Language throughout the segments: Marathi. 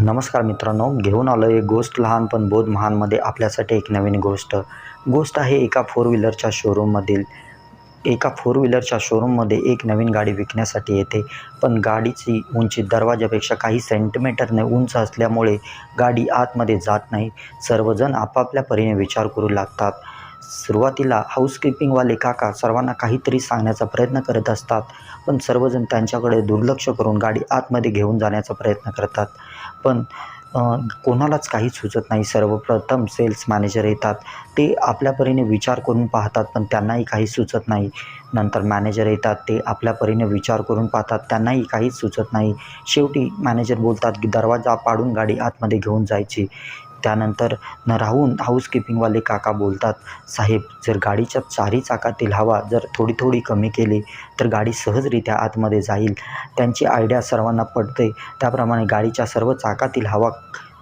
नमस्कार मित्रांनो घेऊन आलो एक गोष्ट लहान पण बोध महानमध्ये आपल्यासाठी एक नवीन गोष्ट. गोष्ट आहे एका फोर व्हीलरच्या शोरूममधील एका फोर व्हीलरच्या शोरूममध्ये एक नवीन गाडी विकण्यासाठी येते. पण गाडीची उंची दरवाजापेक्षा काही सेंटीमीटरने उंच असल्यामुळे गाडी आतमध्ये जात नाही. सर्वजण आपापल्या परीने विचार करू लागतात. सुरुवातीला हाऊसकीपिंगवाले काका सर्वांना काहीतरी सांगण्याचा प्रयत्न करत असतात पण सर्वजण त्यांच्याकडे दुर्लक्ष करून गाडी आतमध्ये घेऊन जाण्याचा प्रयत्न करतात. पण कोणालाच काही सुचत नाही. सर्वप्रथम सेल्स मॅनेजर येतात. ते आपल्या परीने विचार करून पाहतात पण त्यांनाही काही सुचत नाही. नंतर मॅनेजर येतात. ते आपल्या परीने विचार करून पाहतात. त्यांनाही काहीच सुचत नाही. शेवटी मॅनेजर बोलतात की दरवाजा पाडून गाडी आतमध्ये घेऊन जायची. त्यानंतर न राहून हाऊसकीपिंगवाले काका बोलतात साहेब जर गाडीच्या चारी चाकातील हवा जर थोडी थोडी कमी केली तर गाडी सहजरित्या आतमध्ये जाईल. त्यांची आयडिया सर्वांना पडते त्याप्रमाणे गाडीच्या सर्व चाकातील हवा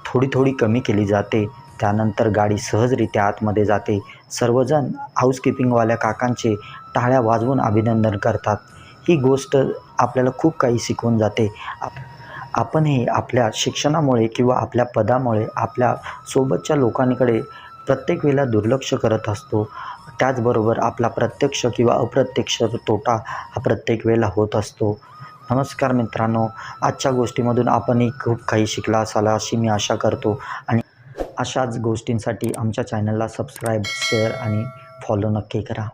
थोडी थोडी कमी केली जाते. त्यानंतर गाडी सहजरित्या आतमध्ये जाते. सर्वजण हाऊसकीपिंगवाल्या काकांचे टाळ्या वाजवून अभिनंदन करतात. ही गोष्ट आपल्याला खूप काही शिकवून जाते. आप आपणही आपल्या शिक्षणामुळे किंवा आपल्या पदामुळे आपल्या सोबतच्या लोकांकडे प्रत्येक वेळेला दुर्लक्ष करत असतो. त्याचबरोबर आपला प्रत्यक्ष किंवा अप्रत्यक्ष तोटा हा प्रत्येक वेळेला होत असतो. नमस्कार मित्रांनो आजच्या गोष्टीमधून आपणही खूप काही शिकला असाल अशी मी आशा करतो. आणि अशाच गोष्टींसाठी आमच्या चॅनलला सबस्क्राईब शेअर आणि फॉलो नक्की करा.